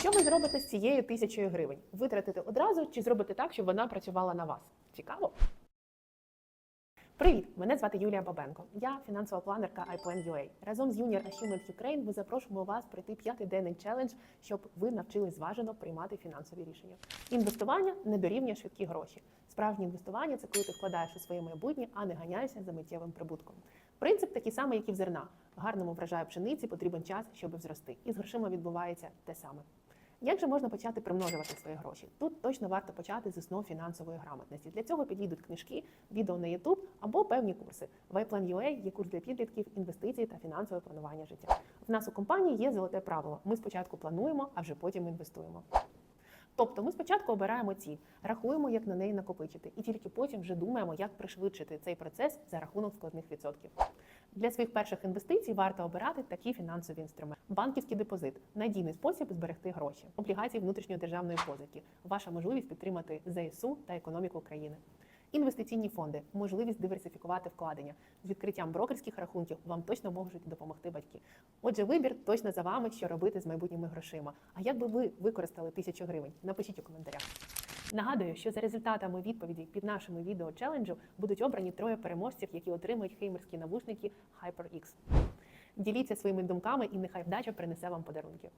Що ви зробите з цією тисячою гривень? Витратите одразу чи зробите так, щоб вона працювала на вас? Цікаво? Привіт! Мене звати Юлія Бабенко. Я фінансова планерка iPlan.ua. Разом з Junior Achievement Ukraine ми запрошуємо вас пройти п'ятиденний челендж, щоб ви навчились зважено приймати фінансові рішення. Інвестування не дорівнює швидкі гроші. Справжнє інвестування це коли ти вкладаєш у своє майбутнє, а не ганяєшся за миттєвим прибутком. Принцип такий самий, як і в зерна. Гарному врожаю пшениці потрібен час, щоб взрости. І з грошима відбувається те саме. Як же можна почати примножувати свої гроші? Тут точно варто почати з основ фінансової грамотності. Для цього підійдуть книжки, відео на YouTube або певні курси. В iPlan.ua є курс для підлітків, інвестицій та фінансове планування життя. В нас у компанії є золоте правило. Ми спочатку плануємо, а вже потім інвестуємо. Тобто ми спочатку обираємо ціль, рахуємо, як на неї накопичити, і тільки потім вже думаємо, як пришвидшити цей процес за рахунок складних відсотків. Для своїх перших інвестицій варто обирати такі фінансові інструменти: банківський депозит, надійний спосіб зберегти гроші, облігації внутрішньої державної позики, ваша можливість підтримати ЗСУ та економіку країни. Інвестиційні фонди, можливість диверсифікувати вкладення з відкриттям брокерських рахунків вам точно можуть допомогти батьки. Отже, вибір точно за вами, що робити з майбутніми грошима. А як би ви використали тисячу гривень? Напишіть у коментарях. Нагадую, що за результатами відповідей під нашими відео челенджу будуть обрані троє переможців, які отримують хеймерські навушники HyperX. Діліться своїми думками, і нехай вдача принесе вам подарунки.